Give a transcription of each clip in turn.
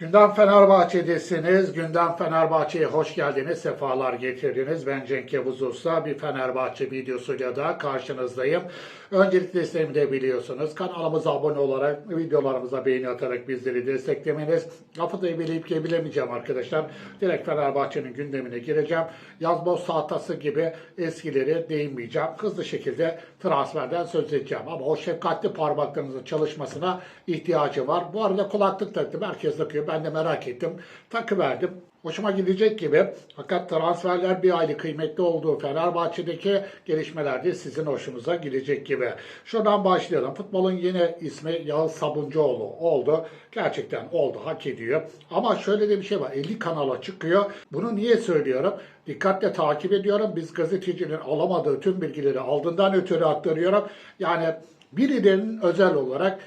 Gündem Fenerbahçe'desiniz. Gündem Fenerbahçe'ye hoş geldiniz, sefalar getirdiniz. Ben Cenk Yavuz. Bir Fenerbahçe videosuyla da karşınızdayım. Öncelikle istemi de biliyorsunuz. Kanalımıza abone olarak, videolarımıza beğeni atarak bizleri desteklemeniz. Lafı bilip bilemeyeceğim arkadaşlar. Direkt Fenerbahçe'nin gündemine gireceğim. Yazboz sahtası gibi eskileri değinmeyeceğim. Hızlı şekilde transferden söz edeceğim. Ama o şefkatli parmaklarınızın çalışmasına ihtiyacı var. Bu arada kulaklık taktım. Herkes takıyor. Ben de merak ettim. Takıverdim. Hoşuma gidecek gibi. Fakat transferler bir aylık kıymetli olduğu Fenerbahçe'deki gelişmeler de sizin hoşunuza gidecek gibi. Şuradan başlayalım. Futbolun yine ismi Yağız Sabuncuoğlu oldu. Gerçekten oldu. Hak ediyor. Ama şöyle de bir şey var. 50 kanala çıkıyor. Bunu niye söylüyorum? Dikkatle takip ediyorum. Biz gazetecinin alamadığı tüm bilgileri aldığından ötürü aktarıyorum. Yani birilerinin özel olarak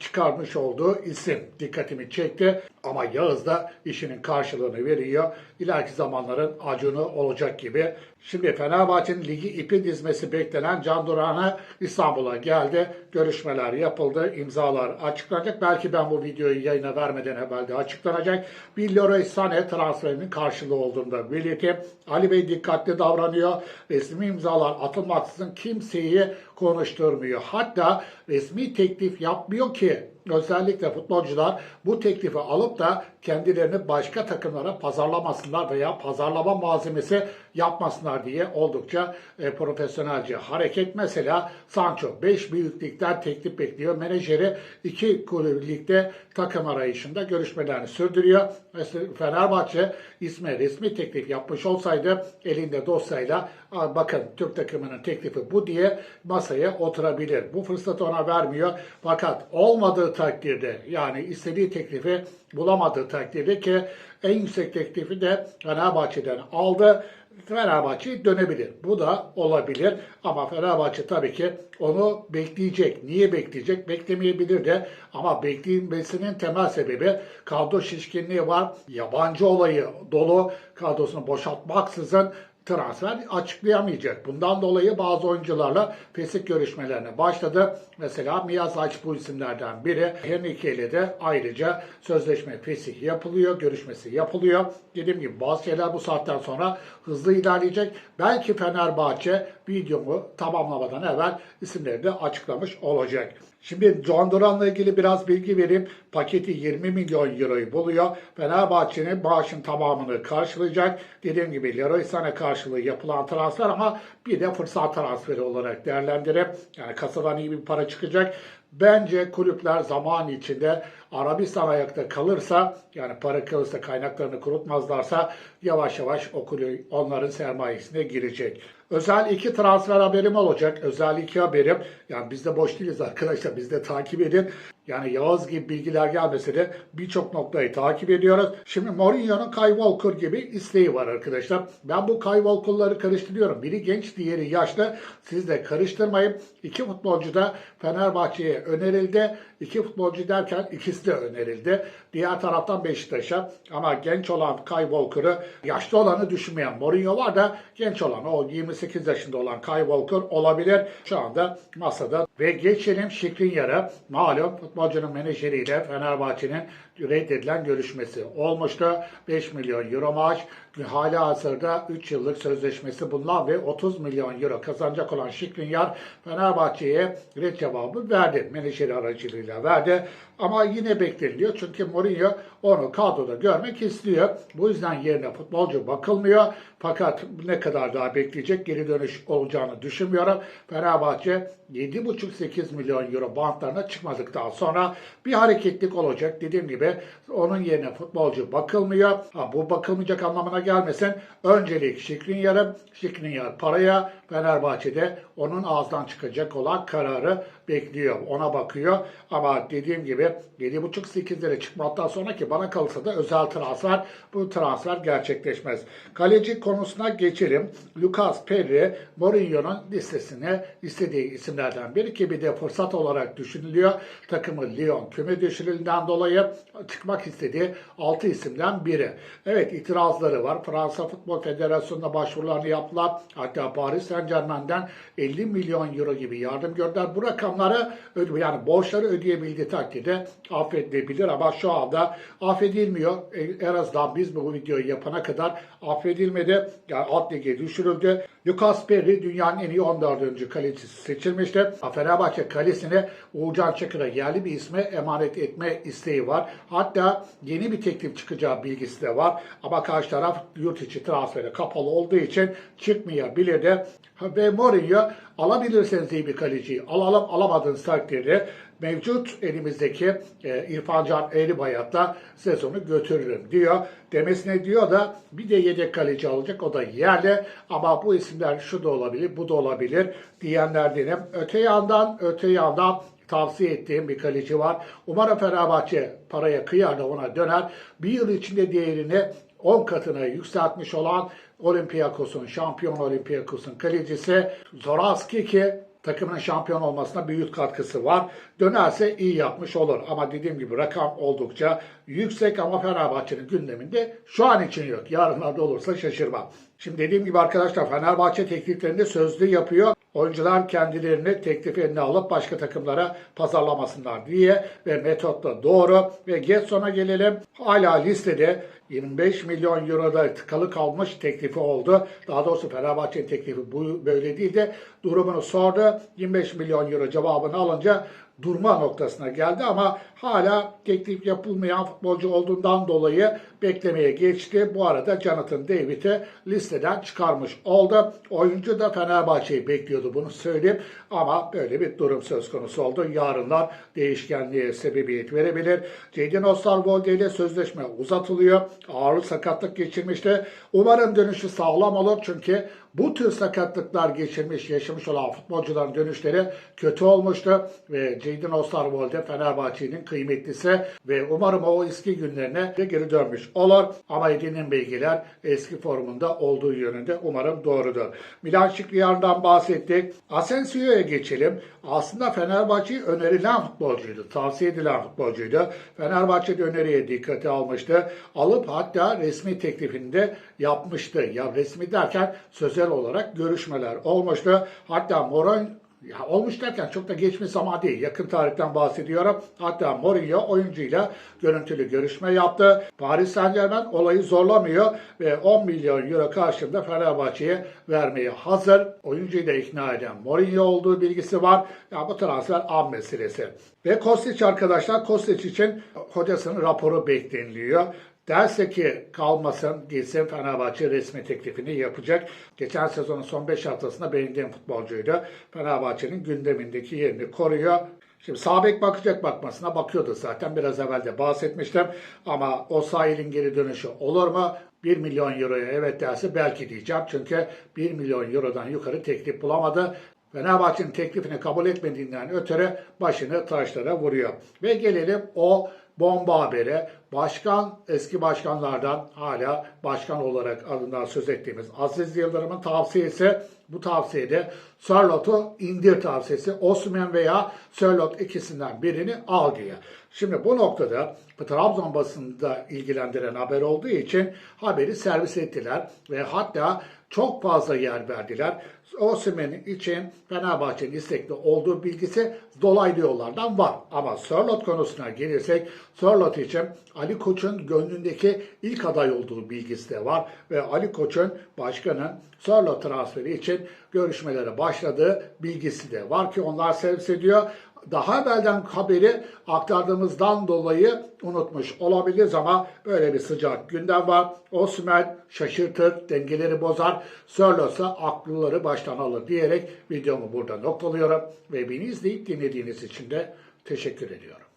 çıkarmış olduğu isim dikkatimi çekti. Ama Yağız da işinin karşılığını veriyor. İleriki zamanların acunu olacak gibi. Şimdi Fenerbahçe'nin ligi ipi dizmesi beklenen Can Duran'a İstanbul'a geldi. Görüşmeler yapıldı. imzalar açıklanacak. Belki ben bu videoyu yayına vermeden evvel de açıklanacak. Bir Leroy Sané transferinin karşılığı olduğunu da belirteyim. Ali Bey dikkatli davranıyor. Resmi imzalar atılmaksızın kimseyi konuşturmuyor. Hatta resmi teklif yapmıyor ki özellikle futbolcular bu teklifi alıp da kendilerini başka takımlara pazarlamasınlar veya pazarlama malzemesi yapmasınlar diye oldukça e, profesyonelce hareket. Mesela Sancho 5 büyüklükten teklif bekliyor. Menajeri 2 kulüplükte takım arayışında görüşmelerini sürdürüyor. Mesela Fenerbahçe isme resmi teklif yapmış olsaydı elinde dosyayla "Aa, bakın Türk takımının teklifi bu diye masaya oturabilir. Bu fırsatı ona vermiyor. Fakat olmadığı takdirde yani istediği teklifi bulamadığı takdirde ki en yüksek teklifi de Fenerbahçe'den aldı. Fenerbahçe dönebilir. Bu da olabilir. Ama Fenerbahçe tabii ki onu bekleyecek. Niye bekleyecek? Beklemeyebilir de. Ama beklenmesinin temel sebebi kadro şişkinliği var. Yabancı olayı dolu. Kadrosunu boşaltmaksızın transfer açıklayamayacak. Bundan dolayı bazı oyuncularla fesih görüşmelerine başladı. Mesela Miyaz Aç bu isimlerden biri. Henrique ile de ayrıca sözleşme fesih yapılıyor, görüşmesi yapılıyor. Dediğim gibi bazı şeyler bu saatten sonra hızlı ilerleyecek. Belki Fenerbahçe videomu tamamlamadan evvel isimleri de açıklamış olacak. Şimdi John Duran'la ilgili biraz bilgi vereyim. Paketi 20 milyon euroyu buluyor. Fenerbahçe'nin bağışın tamamını karşılayacak. Dediğim gibi Leroy Sané karşılığı yapılan transfer ama bir de fırsat transferi olarak değerlendirip yani kasadan iyi bir para çıkacak. Bence kulüpler zaman içinde Arabistan ayakta kalırsa yani para kalırsa kaynaklarını kurutmazlarsa yavaş yavaş o kulüp onların sermayesine girecek. Özel iki transfer haberim olacak. Özel iki haberim. Yani biz de boş değiliz arkadaşlar. Biz de takip edin. Yani Yağız gibi bilgiler gelmese de birçok noktayı takip ediyoruz. Şimdi Mourinho'nun Kyle gibi isteği var arkadaşlar. Ben bu Kyle karıştırıyorum. Biri genç, diğeri yaşlı. Siz de karıştırmayın. İki futbolcu da Fenerbahçe'ye önerildi. İki futbolcu derken ikisi de önerildi. Diğer taraftan Beşiktaş'a. Ama genç olan Kyle Walker'ı yaşlı olanı düşünmeyen Mourinho var da genç olan o 28 yaşında olan Kyle Walker olabilir. Şu anda masada. Ve geçelim Şikrinyar'a. Malum futbolcunun menajeriyle Fenerbahçe'nin reddedilen görüşmesi olmuştu. 5 milyon euro maaş. Hala hazırda 3 yıllık sözleşmesi bulunan ve 30 milyon euro kazanacak olan Şikrinyar Fenerbahçe'ye red cevabı verdi. Menajeri aracılığıyla verdi. Ama yine bekleniyor çünkü Mourinho onu kadroda görmek istiyor. Bu yüzden yerine futbolcu bakılmıyor. Fakat ne kadar daha bekleyecek geri dönüş olacağını düşünmüyorum. Fenerbahçe 7,5-8 milyon euro bantlarına çıkmadıktan sonra bir hareketlik olacak. Dediğim gibi onun yerine futbolcu bakılmıyor. Ha, bu bakılmayacak anlamına gelmesin. Öncelik Şikrinyar'ın, Şikrinyar paraya Fenerbahçe'de onun ağzından çıkacak olan kararı bekliyor. Ona bakıyor. Ama dediğim gibi 7,5-8 lira çıkmaktan sonra ki bana kalırsa da özel transfer bu transfer gerçekleşmez. Kaleci konusuna geçelim. Lucas Perry Mourinho'nun listesine istediği isimlerden biri ki bir de fırsat olarak düşünülüyor. Takımı Lyon küme düşürüldüğünden dolayı çıkmak istediği 6 isimden biri. Evet itirazları var. Fransa Futbol Federasyonu'na başvurularını yaptılar. Hatta Paris Saint Germain'den 50 milyon euro gibi yardım gördüler. Bu rakamlar onları yani borçları ödeyebildiği takdirde affedilebilir ama şu anda affedilmiyor. E, En azından biz bu videoyu yapana kadar affedilmedi. Yani alt lige düşürüldü. Lucas Perry dünyanın en iyi 14. kalecisi seçilmişti. Fenerbahçe kalesini Uğurcan Çakır'a yerli bir isme emanet etme isteği var. Hatta yeni bir teklif çıkacağı bilgisi de var. Ama karşı taraf yurt içi transfere kapalı olduğu için çıkmayabilir de. Ve Mourinho alabilirseniz iyi bir kaleciyi alalım. Alamadığınız takdirde mevcut elimizdeki e, İrfan Can Eğribayat'la sezonu götürürüm diyor. Demesine diyor da bir de yedek kaleci alacak o da yerli ama bu isimler şu da olabilir bu da olabilir diyenlerdenim. Öte yandan öte yandan tavsiye ettiğim bir kaleci var. Umarım Fenerbahçe paraya kıyar da ona döner. Bir yıl içinde değerini 10 katına yükseltmiş olan Olympiakos'un, şampiyon Olympiakos'un kalecisi Zoraski ki takımın şampiyon olmasına büyük katkısı var. Dönerse iyi yapmış olur. Ama dediğim gibi rakam oldukça yüksek ama Fenerbahçe'nin gündeminde şu an için yok. Yarınlarda olursa şaşırmam. Şimdi dediğim gibi arkadaşlar Fenerbahçe tekliflerini sözlü yapıyor. Oyuncular kendilerini teklif eline alıp başka takımlara pazarlamasınlar diye ve metot da doğru. Ve Getson'a gelelim. Hala listede 25 milyon euroda tıkalı kalmış teklifi oldu. Daha doğrusu Fenerbahçe'nin teklifi bu böyle değil de durumunu sordu. 25 milyon euro cevabını alınca durma noktasına geldi ama hala teklif yapılmayan futbolcu olduğundan dolayı beklemeye geçti. Bu arada Jonathan David'i listeden çıkarmış oldu. Oyuncu da Fenerbahçe'yi bekliyordu bunu söyleyeyim ama böyle bir durum söz konusu oldu. Yarınlar değişkenliğe sebebiyet verebilir. Jadon Osterwolde ile sözleşme uzatılıyor. Ağır sakatlık geçirmişti. Umarım dönüşü sağlam olur çünkü bu tür sakatlıklar geçirmiş, yaşamış olan futbolcuların dönüşleri kötü olmuştu ve Jadon Osterwolde Fenerbahçe'nin kıymetlisi ve umarım o eski günlerine de geri dönmüş olur. Ama edinilen bilgiler eski formunda olduğu yönünde umarım doğrudur. Milan Şikriyar'dan bahsettik. Asensio'ya geçelim. Aslında Fenerbahçe'ye önerilen futbolcuydu. Tavsiye edilen futbolcuydu. Fenerbahçe de öneriye dikkate almıştı. Alıp hatta resmi teklifini de yapmıştı. Ya resmi derken sözel olarak görüşmeler olmuştu. Hatta Moron ya olmuş derken çok da geçmiş zaman değil. Yakın tarihten bahsediyorum. Hatta Mourinho oyuncuyla görüntülü görüşme yaptı. Paris Saint Germain olayı zorlamıyor ve 10 milyon euro karşılığında Fenerbahçe'ye vermeye hazır. Oyuncuyu da ikna eden Mourinho olduğu bilgisi var. Ya bu transfer an meselesi. Ve Kostić arkadaşlar Kostić için hocasının raporu bekleniliyor. Derse ki kalmasın, gitsin Fenerbahçe resmi teklifini yapacak. Geçen sezonun son 5 haftasında beğendiğim futbolcuydu. Fenerbahçe'nin gündemindeki yerini koruyor. Şimdi sağ bek bakacak bakmasına bakıyordu zaten. Biraz evvel de bahsetmiştim. Ama o sahilin geri dönüşü olur mu? 1 milyon euroya evet derse belki diyeceğim. Çünkü 1 milyon eurodan yukarı teklif bulamadı. Fenerbahçe'nin teklifini kabul etmediğinden ötürü başını taşlara vuruyor. Ve gelelim o bomba haberi. Başkan, eski başkanlardan hala başkan olarak adından söz ettiğimiz Aziz Yıldırım'ın tavsiyesi. Bu tavsiyede Sörlot'u indir tavsiyesi. Osman veya Sörlot ikisinden birini al diye. Şimdi bu noktada Trabzon basında ilgilendiren haber olduğu için haberi servis ettiler ve hatta çok fazla yer verdiler. Osimhen için Fenerbahçe'nin istekli olduğu bilgisi dolaylı yollardan var. Ama Sörlot konusuna gelirsek Sörlot için Ali Koç'un gönlündeki ilk aday olduğu bilgisi de var. Ve Ali Koç'un başkanın Sörlot transferi için görüşmelere başladığı bilgisi de var ki onlar servis ediyor daha evvelden haberi aktardığımızdan dolayı unutmuş olabiliriz ama böyle bir sıcak gündem var. Osman şaşırtır, dengeleri bozar, Sörlot'a akılları baştan alır diyerek videomu burada noktalıyorum ve beni izleyip dinlediğiniz için de teşekkür ediyorum.